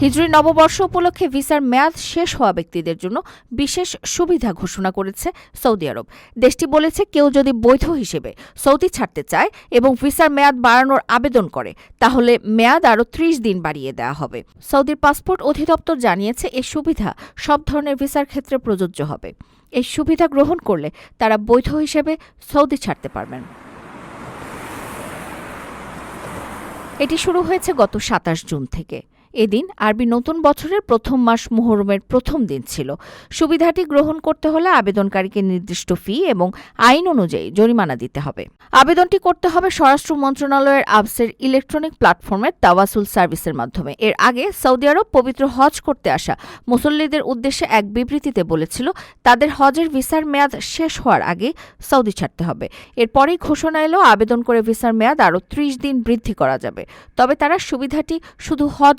হিজরি নববর্ষ উপলক্ষে ভিসার মেয়াদ শেষ হওয়া ব্যক্তিদের জন্য বিশেষ সুবিধা ঘোষণা করেছে সৌদি আরব। দেশটি বলেছে, কেউ যদি বৈধ হিসেবে সৌদি ছাড়তে চায় এবং ভিসার মেয়াদ বাড়ানোর আবেদন করে, তাহলে মেয়াদ আরও ত্রিশ দিন বাড়িয়ে দেওয়া হবে। সৌদির পাসপোর্ট অধিদপ্তর জানিয়েছে এই সুবিধা সব ধরনের ভিসার ক্ষেত্রে প্রযোজ্য হবে। এই সুবিধা গ্রহণ করলে তারা বৈধ হিসেবে সৌদি ছাড়তে পারবেন। এটি শুরু হয়েছে গত সাতাশ জুন থেকে। এদিন আরবি নতুন বছরের প্রথম মাস মুহরমের প্রথম দিন ছিল। সুবিধাটি গ্রহণ করতে হলে আবেদনকারীকে নির্দিষ্ট ফি এবং আইন অনুযায়ী জরিমানা দিতে হবে। আবেদনটি করতে হবে স্বরাষ্ট্র মন্ত্রণালয়ের আবসের ইলেকট্রনিক প্ল্যাটফর্মের তাওয়াসুল সার্ভিসের মাধ্যমে। এর আগে সৌদি আরব পবিত্র হজ করতে আসা মুসল্লিদের উদ্দেশ্যে এক বিবৃতিতে বলেছিল, তাদের হজের ভিসার মেয়াদ শেষ হওয়ার আগে সৌদি ছাড়তে হবে। এরপরেই ঘোষণা এলো, আবেদন করে ভিসার মেয়াদ আরও ত্রিশ দিন বৃদ্ধি করা যাবে। তবে তারা সুবিধাটি শুধু হজ